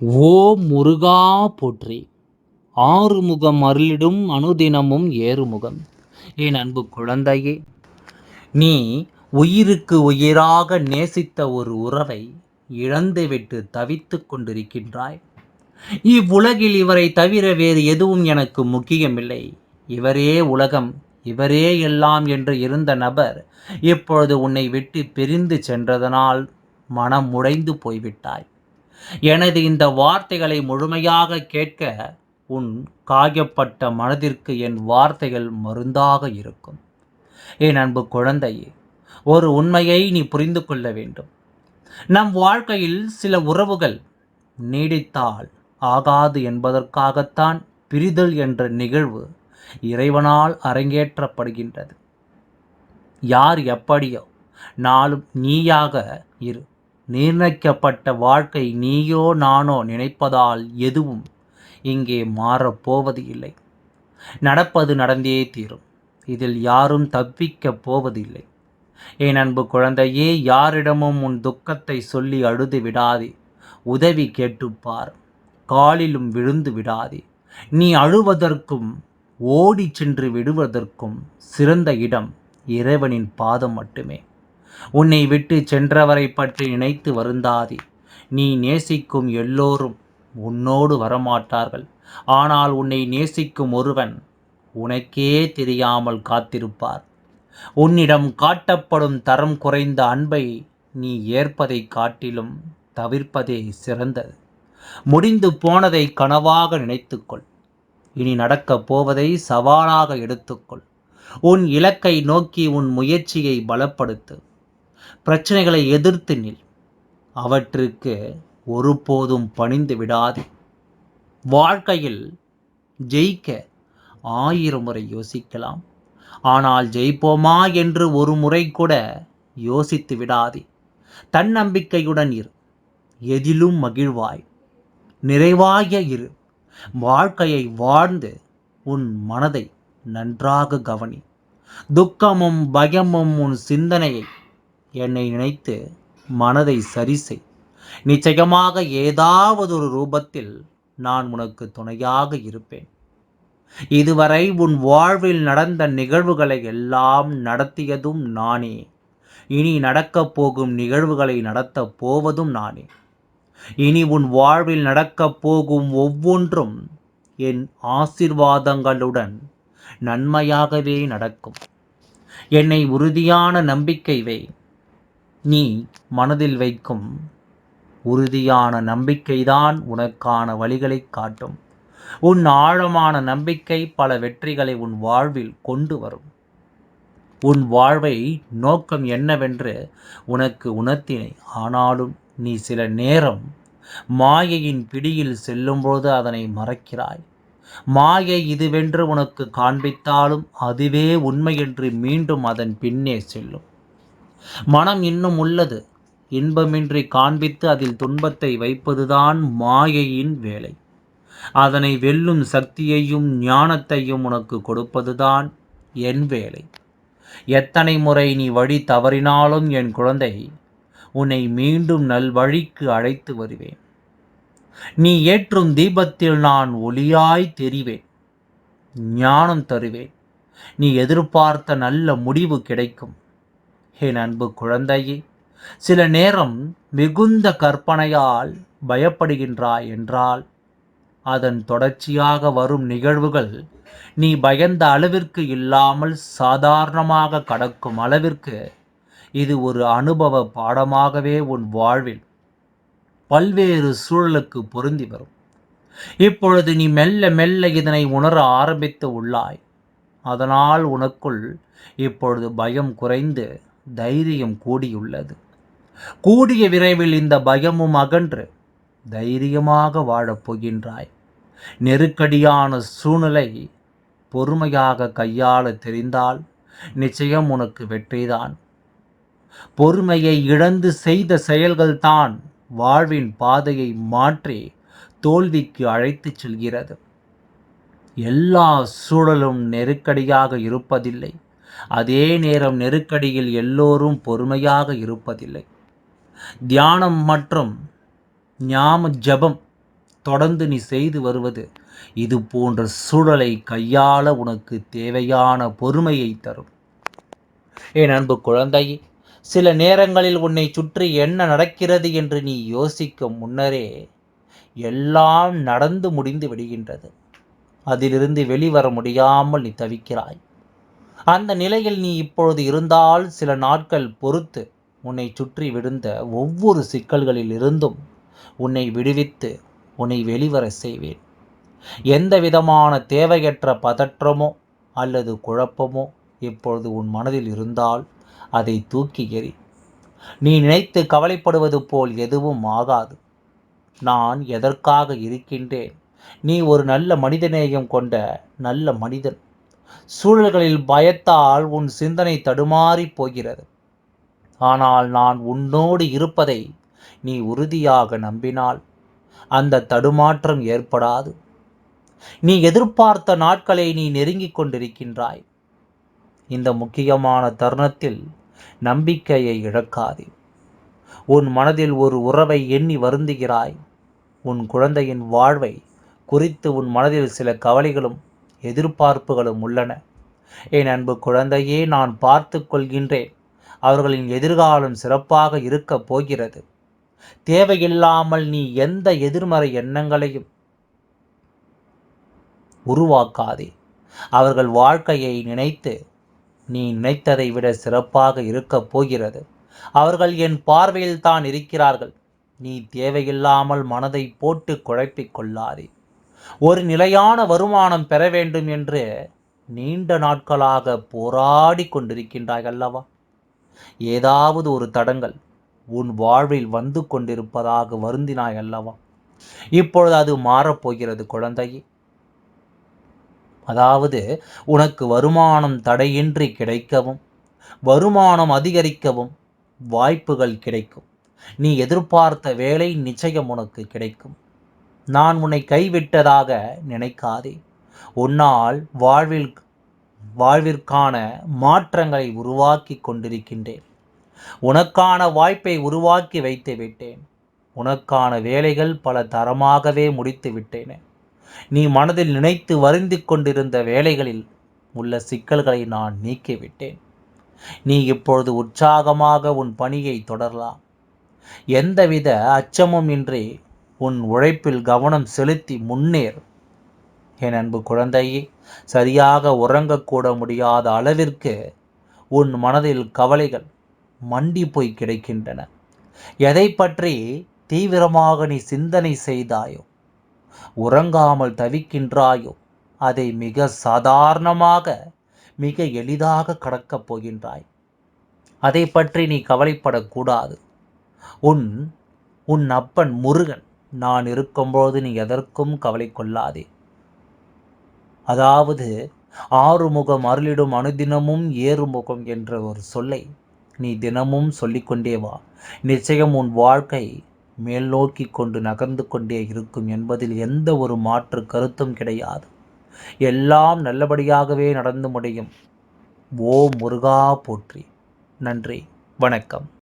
ஓ முருகா போற்றி. ஆறுமுகம் அருளிடும் அனுதினமும் ஏறுமுகம். என் அன்பு குழந்தையே நீ உயிருக்கு உயிராக நேசித்த ஒரு உறவை இழந்துவிட்டு தவித்துக் கொண்டிருக்கின்றாய். இவ்வுலகில் இவரை தவிர வேறு எதுவும் எனக்கு முக்கியமில்லை. இவரே உலகம் இவரே எல்லாம் என்று இருந்த நபர் இப்பொழுது உன்னை விட்டு பிரிந்து சென்றதனால் மனம் உடைந்து போய்விட்டாய். எனது இந்த வார்த்தைகளை முழுமையாக கேட்க உன் காயப்பட்ட மனதிற்கு என் வார்த்தைகள் மருந்தாக இருக்கும். என் அன்பு குழந்தையே ஒரு உண்மையை நீ புரிந்து கொள்ள வேண்டும். நம் வாழ்க்கையில் சில உறவுகள் நீடித்தால் ஆகாது என்பதற்காகத்தான் பிரிதல் என்ற நிகழ்வு இறைவனால் அரங்கேற்றப்படுகின்றது. யார் எப்படியோ நாளும் நீயாக இரு. நிர்ணயிக்கப்பட்ட வாழ்க்கை நீயோ நானோ நினைப்பதால் எதுவும் இங்கே மாறப்போவது இல்லை நடப்பது நடந்தே தீரும். இதில் யாரும் தப்பிக்கப் போவதில்லை. என் அன்பு குழந்தையே யாரிடமும் உன் துக்கத்தை சொல்லி அழுது விடாதே. உதவி கேட்டுப்பார் காலிலும் விழுந்து விடாதே. நீ அழுவதற்கும் ஓடி சென்று விடுவதற்கும் சிறந்த இடம் இறைவனின் பாதம் மட்டுமே. உன்னை விட்டு சென்றவரை பற்றி நினைத்து வருந்தாதே. நீ நேசிக்கும் எல்லோரும் உன்னோடு வரமாட்டார்கள். ஆனால் உன்னை நேசிக்கும் ஒருவன் உனக்கே தெரியாமல் காத்திருப்பார். உன்னிடம் காட்டப்படும் தரம் குறைந்த அன்பை நீ ஏற்பதை காட்டிலும் தவிர்ப்பதே சிறந்தது. முடிந்து போனதை கனவாக நினைத்துக்கொள். இனி நடக்கப் போவதை சவாலாக எடுத்துக்கொள். உன் இலக்கை நோக்கி உன் முயற்சியை பலப்படுத்து. பிரச்சனைகளை எதிர்த்து நில். அவற்றுக்கு ஒருபோதும் பணிந்து விடாது. வாழ்க்கையில் ஜெயிக்க ஆயிரம் முறை யோசிக்கலாம். ஆனால் ஜெயிப்போமா என்று ஒரு முறை கூட யோசித்து விடாதே. தன்னம்பிக்கையுடன் இரு. எதிலும் மகிழ்வாய். நிறைவாய இரு. வாழ்க்கையை வாழ்ந்து உன் மனதை நன்றாக கவனி. துக்கமும் பயமும் உன் சிந்தனையை என்னை நினைத்து மனதை சரி செய். நிச்சயமாக ஏதாவது ஒரு ரூபத்தில் நான் உனக்கு துணையாக இருப்பேன். இதுவரை உன் வாழ்வில் நடந்த நிகழ்வுகளை எல்லாம் நடத்தியதும் நானே. இனி நடக்கப் போகும் நிகழ்வுகளை நடத்தப் போவதும் நானே. இனி உன் வாழ்வில் நடக்கப் போகும் ஒவ்வொன்றும் என் ஆசிர்வாதங்களுடன் நன்மையாகவே நடக்கும். என்னை உறுதியான நம்பிக்கை வை. நீ மனதில் வைக்கும் உறுதியான நம்பிக்கைதான் உனக்கான வழிகளை காட்டும். உன் ஆழமான நம்பிக்கை பல வெற்றிகளை உன் வாழ்வில் கொண்டு வரும். உன் வாழ்வை நோக்கம் என்னவென்று உனக்கு உணர்த்தினை ஆனாலும் நீ சில நேரம் மாயையின் பிடியில் செல்லும்போது அதனை மறக்கிறாய். மாயை இதுவென்று உனக்கு காண்பித்தாலும் அதுவே உண்மை என்று மீண்டும் அதன் பின்னே செல்லும். மனம் இன்னும் உள்ளது. இன்பமின்றி காண்பித்து அதில் துன்பத்தை வைப்பதுதான் மாயையின் வேலை. அதனை வெல்லும் சக்தியையும் ஞானத்தையும் உனக்கு கொடுப்பதுதான் என் வேலை. எத்தனை முறை நீ வழி தவறினாலும் என் குழந்தை உன்னை மீண்டும் நல்வழிக்கு அழைத்து வருவேன். நீ ஏற்றும் தீபத்தில் நான் ஒளியாய் தெரிவேன். ஞானம் தருவேன். நீ எதிர்பார்த்த நல்ல முடிவு கிடைக்கும். என் அன்பு குழந்தையே சில நேரம் மிகுந்த கற்பனையால் பயப்படுகின்றாய் என்றால் அதன் தொடர்ச்சியாக வரும் நிகழ்வுகள் நீ பயந்த அளவிற்கு இல்லாமல் சாதாரணமாக கடக்கும் அளவிற்கு இது ஒரு அனுபவ பாடமாகவே உன் வாழ்வில் பல்வேறு சூழலுக்கு பொருந்தி வரும். இப்பொழுது நீ மெல்ல மெல்ல இதனை உணர ஆரம்பித்து உள்ளாய். அதனால் உனக்குள் இப்பொழுது பயம் குறைந்து தைரியம் கூடியுள்ளது. கூடிய விரைவில் இந்த பயமும் அகன்று தைரியமாக வாழப் போகின்றாய். நெருக்கடியான சூழ்நிலை பொறுமையாக கையாள தெரிந்தால் நிச்சயம் உனக்கு வெற்றிதான் பொறுமையை இழந்து செய்த செயல்கள்தான் வாழ்வின் பாதையை மாற்றி தோல்விக்கு அழைத்துச் செல்கிறது. எல்லா சூழலும் நெருக்கடியாக இருப்பதில்லை. அதே நேரம் நெருக்கடியில் எல்லோரும் பொறுமையாக இருப்பதில்லை. தியானம் மற்றும் ஞாம ஜபம் தொடர்ந்து நீ செய்து வருவது இது போன்ற சூழலை கையாள உனக்கு தேவையான பொறுமையை தரும். என் அன்பு குழந்தை சில நேரங்களில் உன்னை சுற்றி என்ன நடக்கிறது என்று நீ யோசிக்கும் முன்னரே எல்லாம் நடந்து முடிந்து விடுகின்றது. அதிலிருந்து வெளிவர முடியாமல் நீ தவிக்கிறாய். அந்த நிலையில் நீ இப்பொழுது இருந்தால் சில நாட்கள் பொறுத்து உன்னை சுற்றி விழுந்த ஒவ்வொரு சிக்கல்களில் இருந்தும் உன்னை விடுவித்து உன்னை வெளிவர செய்வேன். எந்த விதமான தேவையற்ற பதற்றமோ அல்லது குழப்பமோ இப்பொழுது உன் மனதில் இருந்தால் அதை தூக்கி எறி. நீ நினைத்து கவலைப்படுவது போல் எதுவும் ஆகாது. நான் எதற்காக இருக்கின்றேன்? நீ ஒரு நல்ல மனிதநேயம் கொண்ட நல்ல மனிதன். சூழல்களில் பயத்தால் உன் சிந்தனை தடுமாறி போகிறது. ஆனால் நான் உன்னோடு இருப்பதை நீ உறுதியாக நம்பினால் அந்த தடுமாற்றம் ஏற்படாது. நீ எதிர்பார்த்த நாட்களை நீ நெருங்கிக் கொண்டிருக்கின்றாய். இந்த முக்கியமான தருணத்தில் நம்பிக்கையை இழக்காதே. உன் மனதில் ஒரு உறவை எண்ணி வருந்துகிறாய். உன் குழந்தையின் வாழ்வை குறித்து உன் மனதில் சில கவலைகளும் எதிர்பார்ப்புகளும் உள்ளன. என் அன்பு குழந்தையே நான் பார்த்து கொள்கின்றேன். அவர்களின் எதிர்காலம் சிறப்பாக இருக்கப் போகிறது. தேவையில்லாமல் நீ எந்த எதிர்மறை எண்ணங்களையும் உருவாக்காதே. அவர்கள் வாழ்க்கையை நினைத்து நீ நினைத்ததை விட சிறப்பாக இருக்கப் போகிறது. அவர்கள் என் பார்வையில் தான் இருக்கிறார்கள். நீ தேவையில்லாமல் மனதை போட்டு குழப்பிக் கொள்ளாதே. ஒரு நிலையான வருமானம் பெற வேண்டும் என்று நீண்ட நாட்களாக போராடி கொண்டிருக்கின்றாய் அல்லவா? ஏதாவது ஒரு தடங்கள் உன் வாழ்வில் வந்து கொண்டிருப்பதாக வருந்தினாய் அல்லவா? இப்பொழுது அது மாறப்போகிறது குழந்தையே. அதாவது உனக்கு வருமானம் தடையின்றி கிடைக்கவும் வருமானம் அதிகரிக்கவும் வாய்ப்புகள் கிடைக்கும். நீ எதிர்பார்த்த வேலை நிச்சயம் உனக்கு கிடைக்கும். நான் உன்னை கைவிட்டதாக நினைக்காதே. உன்னால் வாழ்வில் வாழ்விற்கான மாற்றங்களை உருவாக்கி கொண்டிருக்கின்றேன். உனக்கான வாய்ப்பை உருவாக்கி வைத்து விட்டேன். உனக்கான வேலைகள் பல தரமாகவே முடித்து விட்டேன். நீ மனதில் நினைத்து வருந்தி கொண்டிருந்த வேலைகளில் உள்ள சிக்கல்களை நான் நீக்கிவிட்டேன் நீ இப்பொழுது உற்சாகமாக உன் பணியை தொடரலாம். எந்தவித அச்சமும் இன்றி உன் உழைப்பில் கவனம் செலுத்தி முன்னேறு. என் அன்பு குழந்தையே சரியாக உறங்கக்கூட முடியாத அளவிற்கு உன் மனதில் கவலைகள் மண்டி போய் கிடைக்கின்றன. எதை பற்றி தீவிரமாக நீ சிந்தனை செய்தாயோ உறங்காமல் தவிக்கின்றாயோ அதை மிக சாதாரணமாக மிக எளிதாக கடக்கப் போகின்றாய். அதை பற்றி நீ கவலைப்படக்கூடாது. உன் உன் அப்பன் முருகன் நான் இருக்கும்போது நீ எதற்கும் கவலை கொள்ளாதே. அதாவது ஆறுமுகம் அருளிடும் அனுதினமும் ஏறுமுகம் என்ற ஒரு சொல்லை நீ தினமும் சொல்லிக்கொண்டே வா. நிச்சயம் உன் வாழ்க்கை மேல் நோக்கி கொண்டு நகர்ந்து கொண்டே இருக்கும் என்பதில் எந்த ஒரு மாற்று கருத்தும் கிடையாது. எல்லாம் நல்லபடியாகவே நடந்து முடியும். ஓ முருகா போற்றி. நன்றி. வணக்கம்.